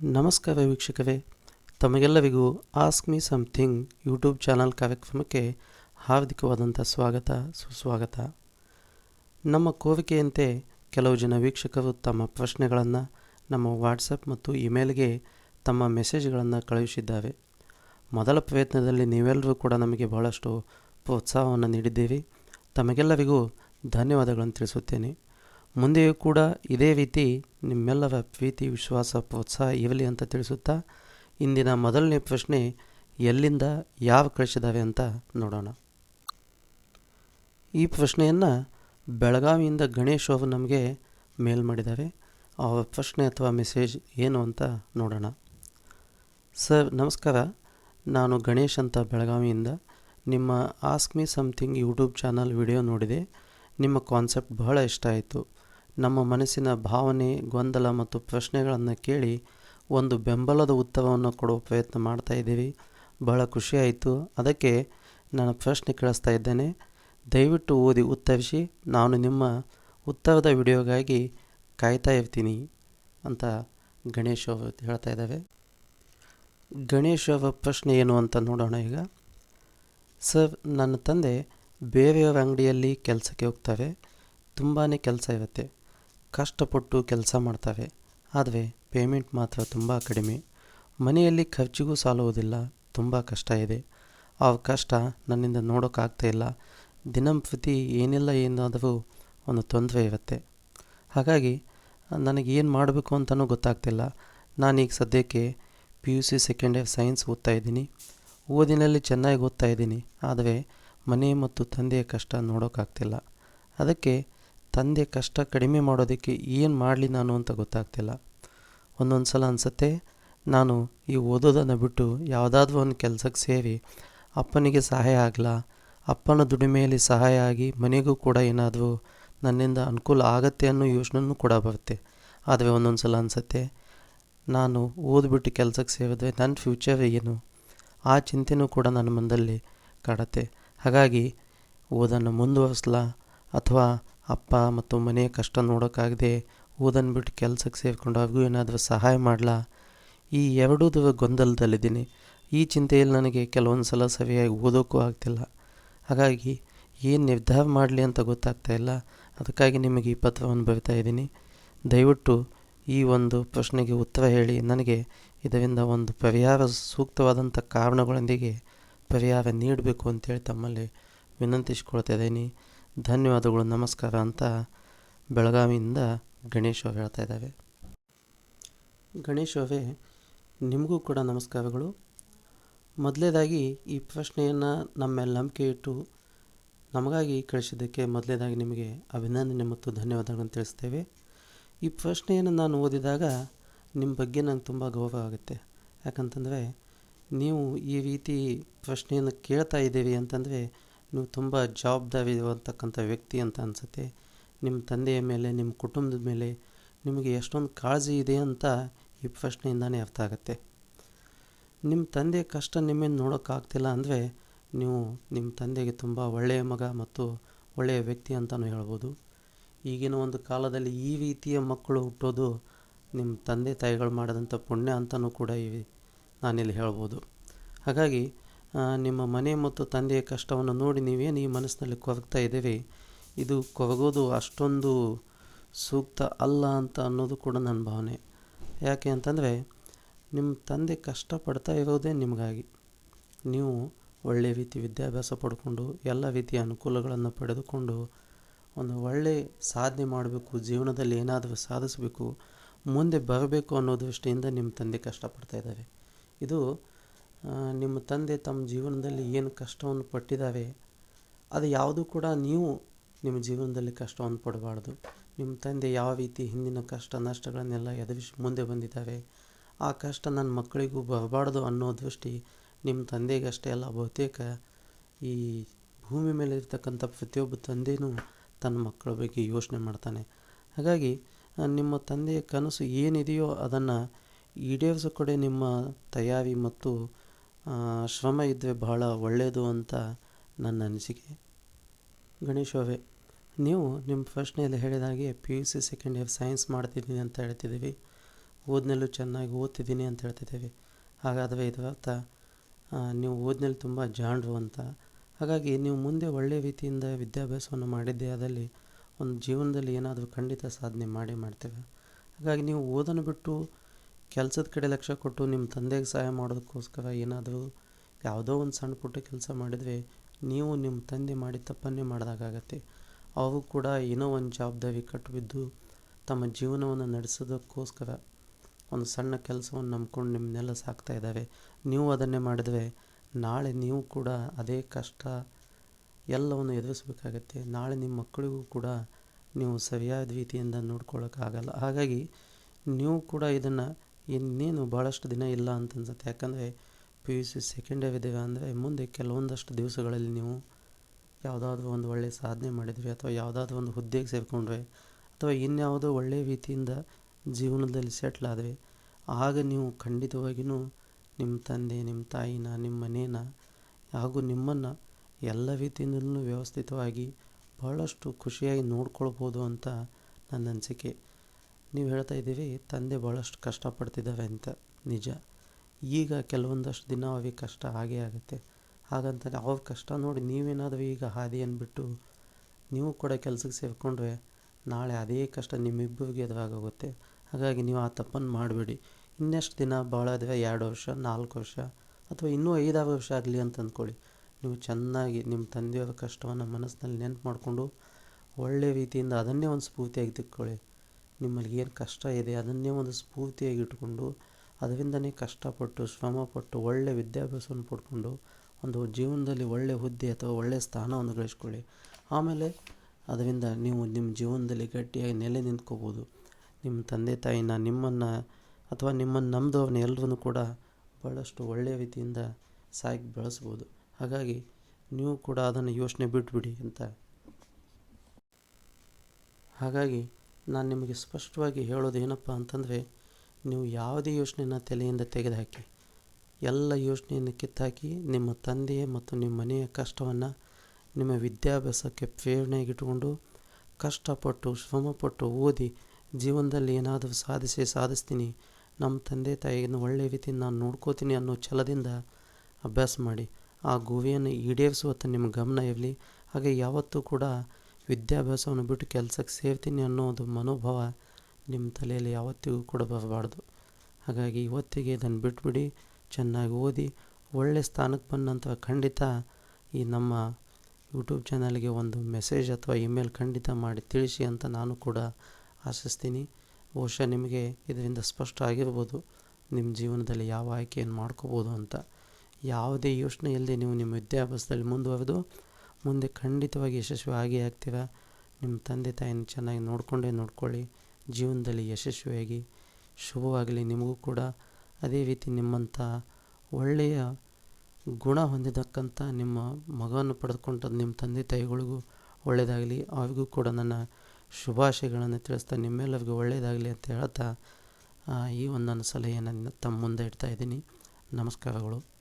ನಮಸ್ಕಾರ ವೀಕ್ಷಕರೇ. ತಮಗೆಲ್ಲರಿಗೂ ask me something YouTube channel ಕಾರ್ಯಕ್ರಮಕ್ಕೆ ಹಾರ್ದಿಕವಾದಂಥ ಸ್ವಾಗತ, ಸುಸ್ವಾಗತ. ನಮ್ಮ ಕೋರಿಕೆಯಂತೆ ಕೆಲವು ಜನ ವೀಕ್ಷಕರು ತಮ್ಮ ಪ್ರಶ್ನೆಗಳನ್ನು ನಮ್ಮ ವಾಟ್ಸಪ್ ಮತ್ತು ಇಮೇಲ್ಗೆ ತಮ್ಮ ಮೆಸೇಜ್ಗಳನ್ನು ಕಳುಹಿಸಿದ್ದಾರೆ. ಮೊದಲ ಪ್ರಯತ್ನದಲ್ಲಿ ನೀವೆಲ್ಲರೂ ಕೂಡ ನಮಗೆ ಬಹಳಷ್ಟು ಪ್ರೋತ್ಸಾಹವನ್ನು ನೀಡಿದ್ದೀರಿ. ತಮಗೆಲ್ಲರಿಗೂ ಧನ್ಯವಾದಗಳನ್ನು ತಿಳಿಸುತ್ತೇನೆ. ಮುಂದೆಯೂ ಕೂಡ ಇದೇ ರೀತಿ ನಿಮ್ಮೆಲ್ಲರ ಪ್ರೀತಿ, ವಿಶ್ವಾಸ, ಪ್ರೋತ್ಸಾಹ ಇರಲಿ ಅಂತ ತಿಳಿಸುತ್ತಾ ಇಂದಿನ ಮೊದಲನೇ ಪ್ರಶ್ನೆ, ಎಲ್ಲಿಂದ ಯಾವ ಕಳಿಸಿದ್ದಾರೆ ಅಂತ ನೋಡೋಣ. ಈ ಪ್ರಶ್ನೆಯನ್ನು ಬೆಳಗಾವಿಯಿಂದ ಗಣೇಶ್ ಅವರು ನಮಗೆ ಮೇಲ್ ಮಾಡಿದ್ದಾರೆ. ಅವರ ಪ್ರಶ್ನೆ ಅಥವಾ ಮೆಸೇಜ್ ಏನು ಅಂತ ನೋಡೋಣ. ಸರ್, ನಮಸ್ಕಾರ. ನಾನು ಗಣೇಶ್ ಅಂತ ಬೆಳಗಾವಿಯಿಂದ. ನಿಮ್ಮ ask me something YouTube channel video ನೋಡಿದೆ. ನಿಮ್ಮ ಕಾನ್ಸೆಪ್ಟ್ ಬಹಳ ಇಷ್ಟ ಆಯಿತು. ನಮ್ಮ ಮನಸ್ಸಿನ ಭಾವನೆ, ಗೊಂದಲ ಮತ್ತು ಪ್ರಶ್ನೆಗಳನ್ನು ಕೇಳಿ ಒಂದು ಬೆಂಬಲದ ಉತ್ತರವನ್ನು ಕೊಡುವ ಪ್ರಯತ್ನ ಮಾಡ್ತಾ ಇದ್ದೀವಿ ಬಹಳ ಖುಷಿಯಾಯಿತು ಅದಕ್ಕೆ ನಾನು ಪ್ರಶ್ನೆ ಕೇಳಿಸ್ತಾ ಇದ್ದೇನೆ. ದಯವಿಟ್ಟು ಓದಿ ಉತ್ತರಿಸಿ. ನಾನು ನಿಮ್ಮ ಉತ್ತರದ ವಿಡಿಯೋಗಾಗಿ ಕಾಯ್ತಾ ಇರ್ತೀನಿ ಅಂತ ಗಣೇಶ್ ಅವರು ಹೇಳ್ತಾ ಇದ್ದಾವೆ. ಗಣೇಶ್ ಅವರ ಪ್ರಶ್ನೆ ಏನು ಅಂತ ನೋಡೋಣ ಈಗ. ಸರ್, ನನ್ನ ತಂದೆ ಬೇರೆಯವರ ಅಂಗಡಿಯಲ್ಲಿ ಕೆಲಸಕ್ಕೆ ಹೋಗ್ತಾರೆ. ತುಂಬಾ ಕೆಲಸ ಇರುತ್ತೆ. ಕಷ್ಟಪಟ್ಟು ಕೆಲಸ ಮಾಡ್ತಾರೆ ಆದರೆ ಪೇಮೆಂಟ್ ಮಾತ್ರ ತುಂಬ ಕಡಿಮೆ. ಮನೆಯಲ್ಲಿ ಖರ್ಚಿಗೂ ಸಾಲುವುದಿಲ್ಲ. ತುಂಬ ಕಷ್ಟ ಇದೆ. ಆ ಕಷ್ಟ ನನ್ನಿಂದ ನೋಡೋಕ್ಕಾಗ್ತಾ ಇಲ್ಲ. ದಿನಂಪ್ರತಿ ಏನಿಲ್ಲ ಏನಾದರೂ ಒಂದು ತೊಂದರೆ ಇರುತ್ತೆ. ಹಾಗಾಗಿ ನನಗೆ ಏನು ಮಾಡಬೇಕು ಅಂತಲೂ ಗೊತ್ತಾಗ್ತಿಲ್ಲ. ನಾನೀಗ ಸದ್ಯಕ್ಕೆ P U C second year science ಓದ್ತಾ ಇದ್ದೀನಿ. ಓದಿನಲ್ಲಿ ಚೆನ್ನಾಗಿ ಓದ್ತಾ ಇದ್ದೀನಿ. ಆದರೆ ಮನೆ ಮತ್ತು ತಂದೆಯ ಕಷ್ಟ ನೋಡೋಕ್ಕಾಗ್ತಿಲ್ಲ ಅದಕ್ಕೆ ತಂದೆ ಕಷ್ಟ ಕಡಿಮೆ ಮಾಡೋದಕ್ಕೆ ಏನು ಮಾಡಲಿ ನಾನು ಅಂತ ಗೊತ್ತಾಗ್ತಿಲ್ಲ. ಒಂದೊಂದು ಸಲ ಅನಿಸುತ್ತೆ, ನಾನು ಈ ಓದೋದನ್ನು ಬಿಟ್ಟು ಯಾವುದಾದ್ರೂ ಒಂದು ಕೆಲಸಕ್ಕೆ ಸೇರಿ ಅಪ್ಪನಿಗೆ ಸಹಾಯ ಆಗಲ್ಲ ಅಪ್ಪನ ದುಡಿಮೆಯಲ್ಲಿ ಸಹಾಯ ಆಗಿ ಮನೆಗೂ ಕೂಡ ಏನಾದರೂ ನನ್ನಿಂದ ಅನುಕೂಲ ಆಗತ್ತೆ ಅನ್ನೋ ಯೋಚನೆಯೂ ಕೂಡ ಬರುತ್ತೆ. ಆದರೆ ಒಂದೊಂದು ಸಲ ಅನಿಸುತ್ತೆ, ನಾನು ಓದ್ಬಿಟ್ಟು ಕೆಲಸಕ್ಕೆ ಸೇರಿದ್ರೆ ನನ್ನ ಫ್ಯೂಚರ್ ಏನು? ಆ ಚಿಂತೆನೂ ಕೂಡ ನನ್ನ ಮನದಲ್ಲಿ ಕಾಡತ್ತೆ. ಹಾಗಾಗಿ ಓದನ್ನು ಮುಂದುವರಿಸಲ? ಅಥವಾ ಅಪ್ಪ ಮತ್ತು ಮನೆಯ ಕಷ್ಟ ನೋಡೋಕ್ಕಾಗದೆ ಓದನ್ನು ಬಿಟ್ಟು ಕೆಲಸಕ್ಕೆ ಸೇರಿಕೊಂಡು ಅವ್ರಿಗೂ ಏನಾದರೂ ಸಹಾಯ ಮಾಡಲಾ? ಈ ಎರಡೂ ಗೊಂದಲದಲ್ಲಿದ್ದೀನಿ. ಈ ಚಿಂತೆಯಲ್ಲಿ ನನಗೆ ಕೆಲವೊಂದು ಸಲ ಸರಿಯಾಗಿ ಓದೋಕ್ಕೂ ಆಗ್ತಿಲ್ಲ. ಹಾಗಾಗಿ ಏನು ನಿರ್ಧಾರ ಮಾಡಲಿ ಅಂತ ಗೊತ್ತಾಗ್ತಾ ಇಲ್ಲ. ಅದಕ್ಕಾಗಿ ನಿಮಗೆ ಈ ಪತ್ರವನ್ನು ಬರಿತಾ ಇದ್ದೀನಿ. ದಯವಿಟ್ಟು ಈ ಒಂದು ಪ್ರಶ್ನೆಗೆ ಉತ್ತರ ಹೇಳಿ. ನನಗೆ ಇದರಿಂದ ಒಂದು ಪರಿಹಾರ ಸೂಕ್ತವಾದಂಥ ಕಾರಣಗಳೊಂದಿಗೆ ಪರಿಹಾರ ನೀಡಬೇಕು ಅಂತೇಳಿ ತಮ್ಮಲ್ಲಿ ವಿನಂತಿಸ್ಕೊಳ್ತಾ ಇದ್ದೀನಿ. ಧನ್ಯವಾದಗಳು, ನಮಸ್ಕಾರ ಅಂತ ಬೆಳಗಾವಿಯಿಂದ ಗಣೇಶ ಅವ್ರು ಹೇಳ್ತಾ ಇದ್ದಾವೆ ಗಣೇಶ್ ಅವರೇ, ನಿಮಗೂ ಕೂಡ ನಮಸ್ಕಾರಗಳು. ಮೊದಲೇದಾಗಿ ಈ ಪ್ರಶ್ನೆಯನ್ನು ನಮ್ಮ ನಂಬಿಕೆ ಇಟ್ಟು ನಮಗಾಗಿ ಕಳಿಸಿದ್ದಕ್ಕೆ ಮೊದಲೇದಾಗಿ ನಿಮಗೆ ಅಭಿನಂದನೆ ಮತ್ತು ಧನ್ಯವಾದಗಳನ್ನು ತಿಳಿಸ್ತೇವೆ. ಈ ಪ್ರಶ್ನೆಯನ್ನು ನಾನು ಓದಿದಾಗ ನಿಮ್ಮ ಬಗ್ಗೆ ನಂಗೆ ತುಂಬ ಗೌರವ ಆಗುತ್ತೆ. ಯಾಕಂತಂದರೆ, ನೀವು ಈ ರೀತಿ ಪ್ರಶ್ನೆಯನ್ನು ಕೇಳ್ತಾ ಇದ್ದೀರಿ ಅಂತಂದರೆ ನೀವು ತುಂಬ ಜವಾಬ್ದಾರಿ ಇರುವಂತಕ್ಕಂಥ ವ್ಯಕ್ತಿ ಅಂತ ಅನಿಸುತ್ತೆ. ನಿಮ್ಮ ತಂದೆಯ ಮೇಲೆ, ನಿಮ್ಮ ಕುಟುಂಬದ ಮೇಲೆ ನಿಮಗೆ ಎಷ್ಟೊಂದು ಕಾಳಜಿ ಇದೆ ಅಂತ ಈ ಪ್ರಶ್ನೆಯಿಂದನೇ ಅರ್ಥ ಆಗುತ್ತೆ. ನಿಮ್ಮ ತಂದೆ ಕಷ್ಟ ನಿಮ್ಮೇನು ನೋಡೋಕ್ಕಾಗ್ತಿಲ್ಲ ಅಂದರೆ ನೀವು ನಿಮ್ಮ ತಂದೆಗೆ ತುಂಬ ಒಳ್ಳೆಯ ಮಗ ಮತ್ತು ಒಳ್ಳೆಯ ವ್ಯಕ್ತಿ ಅಂತಲೂ ಹೇಳ್ಬೋದು. ಈಗಿನ ಒಂದು ಕಾಲದಲ್ಲಿ ಈ ರೀತಿಯ ಮಕ್ಕಳು ಹುಟ್ಟೋದು ನಿಮ್ಮ ತಂದೆ ತಾಯಿಗಳು ಮಾಡಿದಂಥ ಪುಣ್ಯ ಅಂತಲೂ ಕೂಡ ಇವೆ ನಾನಿಲ್ಲಿ ಹೇಳ್ಬೋದು. ಹಾಗಾಗಿ ನಿಮ್ಮ ಮನೆ ಮತ್ತು ತಂದೆಯ ಕಷ್ಟವನ್ನು ನೋಡಿ ನೀವೇನು ಈ ಮನಸ್ಸಿನಲ್ಲಿ ಕೊರಗ್ತಾ ಇದ್ದೀರಿ ಇದು ಕೊರಗೋದು ಅಷ್ಟೊಂದು ಸೂಕ್ತ ಅಲ್ಲ ಅಂತ ಅನ್ನೋದು ಕೂಡ ನನ್ನ ಭಾವನೆ. ಯಾಕೆ ಅಂತಂದರೆ ನಿಮ್ಮ ತಂದೆ ಕಷ್ಟಪಡ್ತಾ ಇರೋದೇ ನಿಮಗಾಗಿ. ನೀವು ಒಳ್ಳೆಯ ರೀತಿ ವಿದ್ಯಾಭ್ಯಾಸ ಪಡ್ಕೊಂಡು, ಎಲ್ಲ ರೀತಿಯ ಅನುಕೂಲಗಳನ್ನು ಪಡೆದುಕೊಂಡು, ಒಂದು ಒಳ್ಳೆಯ ಸಾಧನೆ ಮಾಡಬೇಕು, ಜೀವನದಲ್ಲಿ ಏನಾದರೂ ಸಾಧಿಸಬೇಕು, ಮುಂದೆ ಬರಬೇಕು ಅನ್ನೋ ದೃಷ್ಟಿಯಿಂದ ನಿಮ್ಮ ತಂದೆ ಕಷ್ಟಪಡ್ತಾ ಇದ್ದಾರೆ. ಇದು ನಿಮ್ಮ ತಂದೆ ತಮ್ಮ ಜೀವನದಲ್ಲಿ ಏನು ಕಷ್ಟವನ್ನು ಪಟ್ಟಿದ್ದಾರೆ ಅದು ಯಾವುದೂ ಕೂಡ ನೀವು ನಿಮ್ಮ ಜೀವನದಲ್ಲಿ ಕಷ್ಟವನ್ನು ಪಡಬಾರ್ದು. ನಿಮ್ಮ ತಂದೆ ಯಾವ ರೀತಿ ಹಿಂದಿನ ಕಷ್ಟ ನಷ್ಟಗಳನ್ನೆಲ್ಲ ಎದುರಿಸಿ ಮುಂದೆ ಬಂದಿದ್ದಾರೆ ಆ ಕಷ್ಟ ನನ್ನ ಮಕ್ಕಳಿಗೂ ಬರಬಾರ್ದು ಅನ್ನೋ ದೃಷ್ಟಿ ನಿಮ್ಮ ತಂದೆಗಷ್ಟೇ ಅಲ್ಲ, ಬಹುತೇಕ ಈ ಭೂಮಿ ಮೇಲೆ ಇರ್ತಕ್ಕಂಥ ಪ್ರತಿಯೊಬ್ಬ ತಂದೆಯೂ ತನ್ನ ಮಕ್ಕಳ ಬಗ್ಗೆ ಯೋಚನೆ ಮಾಡ್ತಾನೆ. ಹಾಗಾಗಿ ನಿಮ್ಮ ತಂದೆಯ ಕನಸು ಏನಿದೆಯೋ ಅದನ್ನು ಈಡೇರಿಸೋ ಕಡೆ ನಿಮ್ಮ ತಯಾರಿ ಮತ್ತು ಶ್ರಮ ಇದ್ದರೆ ಬಹಳ ಒಳ್ಳೆಯದು ಅಂತ ನನ್ನ ಅನಿಸಿಕೆ. ಗಣೇಶ್ ಅವರೇ, ನೀವು ನಿಮ್ಮ ಪ್ರಶ್ನೆಯಲ್ಲಿ ಹೇಳಿದ ಹಾಗೆ P U C second year science ಮಾಡ್ತಿದ್ದೀನಿ ಅಂತ ಹೇಳ್ತಿದ್ದೀವಿ. ಓದಿನಲ್ಲೂ ಚೆನ್ನಾಗಿ ಓದ್ತಿದ್ದೀನಿ ಅಂತ ಹೇಳ್ತಿದ್ದೀವಿ. ಹಾಗಾದರೆ ಇದು ಅರ್ಥ. ನೀವು ಓದ್ನಲ್ಲಿ ತುಂಬ ಜಾಣರು ಅಂತ. ಹಾಗಾಗಿ ನೀವು ಮುಂದೆ ಒಳ್ಳೆಯ ರೀತಿಯಿಂದ ವಿದ್ಯಾಭ್ಯಾಸವನ್ನು ಮಾಡಿದ್ದೇ ಆದಲ್ಲಿ ಒಂದು ಜೀವನದಲ್ಲಿ ಏನಾದರೂ ಖಂಡಿತ ಸಾಧನೆ ಮಾಡೇ ಮಾಡ್ತೇವೆ. ಹಾಗಾಗಿ ನೀವು ಓದನ್ನು ಬಿಟ್ಟು ಕೆಲಸದ ಕಡೆ ಲಕ್ಷ್ಯ ಕೊಟ್ಟು ನಿಮ್ಮ ತಂದೆಗೆ ಸಹಾಯ ಮಾಡೋದಕ್ಕೋಸ್ಕರ ಏನಾದರೂ ಯಾವುದೋ ಒಂದು ಸಣ್ಣ ಪುಟ್ಟ ಕೆಲಸ ಮಾಡಿದರೆ ನೀವು ನಿಮ್ಮ ತಂದೆ ಮಾಡಿದ ತಪ್ಪನ್ನೇ ಮಾಡಿದಾಗತ್ತೆ ಅವರು ಕೂಡ ಏನೋ ಒಂದು ಜವಾಬ್ದಾರಿ ಕಟ್ಟುಬಿದ್ದು ತಮ್ಮ ಜೀವನವನ್ನು ನಡೆಸೋದಕ್ಕೋಸ್ಕರ ಒಂದು ಸಣ್ಣ ಕೆಲಸವನ್ನು ನಂಬ್ಕೊಂಡು ನಿಮ್ಮನ್ನೆಲ್ಲ ಸಾಕ್ತಾ ಇದ್ದಾರೆ ನೀವು ಅದನ್ನೇ ಮಾಡಿದರೆ ನಾಳೆ ನೀವು ಕೂಡ ಅದೇ ಕಷ್ಟ ಎಲ್ಲವನ್ನು ಎದುರಿಸಬೇಕಾಗತ್ತೆ. ನಾಳೆ ನಿಮ್ಮ ಮಕ್ಕಳಿಗೂ ಕೂಡ ನೀವು ಸರಿಯಾದ ರೀತಿಯಿಂದ ನೋಡ್ಕೊಳ್ಳೋಕ್ಕಾಗಲ್ಲ ಹಾಗಾಗಿ ನೀವು ಕೂಡ ಇದನ್ನು ಇನ್ನೇನು ಭಾಳಷ್ಟು ದಿನ ಇಲ್ಲ ಅಂತ ಅನ್ಸುತ್ತೆ ಯಾಕಂದರೆ P U C second year ಇದ್ದೀರಾ ಅಂದರೆ ಮುಂದೆ ಕೆಲವೊಂದಷ್ಟು ದಿವಸಗಳಲ್ಲಿ ನೀವು ಯಾವುದಾದ್ರೂ ಒಂದು ಒಳ್ಳೆಯ ಸಾಧನೆ ಮಾಡಿದ್ವಿ ಅಥವಾ ಯಾವುದಾದ್ರೂ ಒಂದು ಹುದ್ದೆಗೆ ಸೇರಿಕೊಂಡ್ರೆ ಅಥವಾ ಇನ್ಯಾವುದೋ ಒಳ್ಳೆಯ ರೀತಿಯಿಂದ ಜೀವನದಲ್ಲಿ ಸೆಟ್ಲ್ ಆದರೆ ಆಗ ನೀವು ಖಂಡಿತವಾಗಿಯೂ ನಿಮ್ಮ ತಂದೆ, ನಿಮ್ಮ ತಾಯಿನ, ನಿಮ್ಮ ಮನೇನ ಹಾಗೂ ನಿಮ್ಮನ್ನು ಎಲ್ಲ ರೀತಿಯಿಂದಲೂ ವ್ಯವಸ್ಥಿತವಾಗಿ ಭಾಳಷ್ಟು ಖುಷಿಯಾಗಿ ನೋಡ್ಕೊಳ್ಬೋದು ಅಂತ ನನ್ನ ಅನಿಸಿಕೆ. ನೀವು ಹೇಳ್ತಾ ಇದ್ದೀವಿ, ತಂದೆ ಭಾಳಷ್ಟು ಕಷ್ಟಪಡ್ತಿದ್ದಾರೆ ಅಂತ, ನಿಜ. ಈಗ ಕೆಲವೊಂದಷ್ಟು ದಿನ ಅವ್ರಿಗೆ ಕಷ್ಟ ಆಗೇ ಆಗುತ್ತೆ. ಹಾಗಂತ ಅವ್ರ ಕಷ್ಟ ನೋಡಿ ನೀವೇನಾದರೂ ಈಗ ಹಾದಿ ಬಿಟ್ಟು ನೀವು ಕೂಡ ಕೆಲಸಕ್ಕೆ ಸೇರಿಕೊಂಡ್ರೆ ನಾಳೆ ಅದೇ ಕಷ್ಟ ನಿಮ್ಮಿಬ್ಬರಿಗೆ ಎದುರಾಗೋಗುತ್ತೆ. ಹಾಗಾಗಿ ನೀವು ಆ ತಪ್ಪನ್ನು ಮಾಡಬೇಡಿ. ಇನ್ನೆಷ್ಟು ದಿನ ಭಾಳ ಆದರೆ ಎರಡು ವರ್ಷ, ನಾಲ್ಕು ವರ್ಷ ಅಥವಾ ಇನ್ನೂ ಐದಾರು ವರ್ಷ ಆಗಲಿ ಅಂತ ಅಂದ್ಕೊಳ್ಳಿ. ನೀವು ಚೆನ್ನಾಗಿ ನಿಮ್ಮ ತಂದೆಯವರ ಕಷ್ಟವನ್ನು ಮನಸ್ಸಿನಲ್ಲಿ ನೆನಪು ಮಾಡಿಕೊಂಡು ಒಳ್ಳೆಯ ರೀತಿಯಿಂದ ಅದನ್ನೇ ಒಂದು ಸ್ಫೂರ್ತಿಯಾಗಿ ತಿಳ್ಕೊಳ್ಳಿ. ನಿಮ್ಮಲ್ಲಿ ಏನು ಕಷ್ಟ ಇದೆ ಅದನ್ನೇ ಒಂದು ಸ್ಫೂರ್ತಿಯಾಗಿ ಇಟ್ಕೊಂಡು ಅದರಿಂದನೇ ಕಷ್ಟಪಟ್ಟು, ಶ್ರಮಪಟ್ಟು ಒಳ್ಳೆಯ ವಿದ್ಯಾಭ್ಯಾಸವನ್ನು ಪಡ್ಕೊಂಡು, ಒಂದು ಜೀವನದಲ್ಲಿ ಒಳ್ಳೆಯ ಹುದ್ದೆ ಅಥವಾ ಒಳ್ಳೆಯ ಸ್ಥಾನವನ್ನು ಗಳಿಸ್ಕೊಳ್ಳಿ. ಆಮೇಲೆ ಅದರಿಂದ ನೀವು ನಿಮ್ಮ ಜೀವನದಲ್ಲಿ ಗಟ್ಟಿಯಾಗಿ ನೆಲೆ ನಿಂತ್ಕೋಬೋದು. ನಿಮ್ಮ ತಂದೆ ತಾಯಿನ, ನಿಮ್ಮನ್ನು ಅಥವಾ ನಿಮ್ಮನ್ನು ನಂಬಿದವ್ರನ್ನ ಎಲ್ಲರೂ ಕೂಡ ಭಾಳಷ್ಟು ಒಳ್ಳೆಯ ರೀತಿಯಿಂದ ಸಾಕಿ ಬೆಳೆಸ್ಬೋದು. ಹಾಗಾಗಿ ನೀವು ಕೂಡ ಅದನ್ನು ಯೋಚನೆ ಬಿಟ್ಬಿಡಿ ಅಂತ. ಹಾಗಾಗಿ ನಾನು ನಿಮಗೆ ಸ್ಪಷ್ಟವಾಗಿ ಹೇಳೋದು ಏನಪ್ಪ ಅಂತಂದರೆ, ನೀವು ಯಾವುದೇ ಯೋಚನೆನ ತಲೆಯಿಂದ ತೆಗೆದುಹಾಕಿ. ಎಲ್ಲ ಯೋಚನೆಯನ್ನು ಕಿತ್ತಾಕಿ ನಿಮ್ಮ ತಂದೆಯ ಮತ್ತು ನಿಮ್ಮ ಮನೆಯ ಕಷ್ಟವನ್ನು ನಿಮ್ಮ ವಿದ್ಯಾಭ್ಯಾಸಕ್ಕೆ ಪ್ರೇರಣೆಗಿಟ್ಟುಕೊಂಡು ಕಷ್ಟಪಟ್ಟು, ಶ್ರಮಪಟ್ಟು ಓದಿ ಜೀವನದಲ್ಲಿ ಏನಾದರೂ ಸಾಧಿಸಿ ಸಾಧಿಸ್ತೀನಿ, ನಮ್ಮ ತಂದೆ ತಾಯಿಯನ್ನು ಒಳ್ಳೆಯ ರೀತಿ ನಾನು ನೋಡ್ಕೋತೀನಿ ಅನ್ನೋ ಛಲದಿಂದ ಅಭ್ಯಾಸ ಮಾಡಿ. ಆ ಗುರಿಯನ್ನು ಈಡೇರಿಸುವತ್ತ ನಿಮ್ಮ ಗಮನ ಇರಲಿ. ಹಾಗೆ ಯಾವತ್ತೂ ಕೂಡ ವಿದ್ಯಾಭ್ಯಾಸವನ್ನು ಬಿಟ್ಟು ಕೆಲಸಕ್ಕೆ ಸೇರ್ತೀನಿ ಅನ್ನೋದು ಮನೋಭಾವ ನಿಮ್ಮ ತಲೆಯಲ್ಲಿ ಯಾವತ್ತಿಗೂ ಕೂಡ ಬರಬಾರ್ದು. ಹಾಗಾಗಿ ಇವತ್ತಿಗೆ ಇದನ್ನು ಬಿಟ್ಬಿಡಿ, ಚೆನ್ನಾಗಿ ಓದಿ ಒಳ್ಳೆಯ ಸ್ಥಾನಕ್ಕೆ ಬಂದಂಥ ಖಂಡಿತ ಈ ನಮ್ಮ ಯೂಟ್ಯೂಬ್ ಚಾನಲ್ಗೆ ಒಂದು ಮೆಸೇಜ್ ಅಥವಾ ಇಮೇಲ್ ಖಂಡಿತ ಮಾಡಿ ತಿಳಿಸಿ ಅಂತ ನಾನು ಕೂಡ ಆಶಿಸ್ತೀನಿ. ಬಹುಶಃ ನಿಮಗೆ ಇದರಿಂದ ಸ್ಪಷ್ಟ ಆಗಿರ್ಬೋದು ನಿಮ್ಮ ಜೀವನದಲ್ಲಿ ಯಾವ ಆಯ್ಕೆಯನ್ನು ಮಾಡ್ಕೋಬೋದು ಅಂತ. ಯಾವುದೇ ಯೋಚನೆ ಇಲ್ಲದೆ ನೀವು ನಿಮ್ಮ ವಿದ್ಯಾಭ್ಯಾಸದಲ್ಲಿ ಮುಂದುವರೆದು ಮುಂದೆ ಖಂಡಿತವಾಗಿ ಯಶಸ್ವಿ ಆಗೇ ಆಗ್ತೀರಾ ನಿಮ್ಮ ತಂದೆ ತಾಯಿನ ಚೆನ್ನಾಗಿ ನೋಡಿಕೊಂಡೇ ನೋಡ್ಕೊಳ್ಳಿ. ಜೀವನದಲ್ಲಿ ಯಶಸ್ವಿಯಾಗಿ, ಶುಭವಾಗಲಿ ನಿಮಗೂ ಕೂಡ. ಅದೇ ರೀತಿ ನಿಮ್ಮಂಥ ಒಳ್ಳೆಯ ಗುಣ ಹೊಂದಿದಕ್ಕಂಥ ನಿಮ್ಮ ಮಗವನ್ನು ಪಡೆದುಕೊಂಡ ನಿಮ್ಮ ತಂದೆ ತಾಯಿಗಳಿಗೂ ಒಳ್ಳೆಯದಾಗಲಿ. ಅವ್ರಿಗೂ ಕೂಡ ನನ್ನ ಶುಭಾಶಯಗಳನ್ನು ತಿಳಿಸ್ತಾ, ನಿಮ್ಮೆಲ್ಲರಿಗೂ ಒಳ್ಳೆಯದಾಗಲಿ ಅಂತ ಹೇಳ್ತಾ ಈ ಒಂದು ನನ್ನ ಸಲಹೆಯನ್ನು ತಮ್ಮ ಮುಂದೆ ಇಡ್ತಾ ಇದ್ದೀನಿ. ನಮಸ್ಕಾರಗಳು.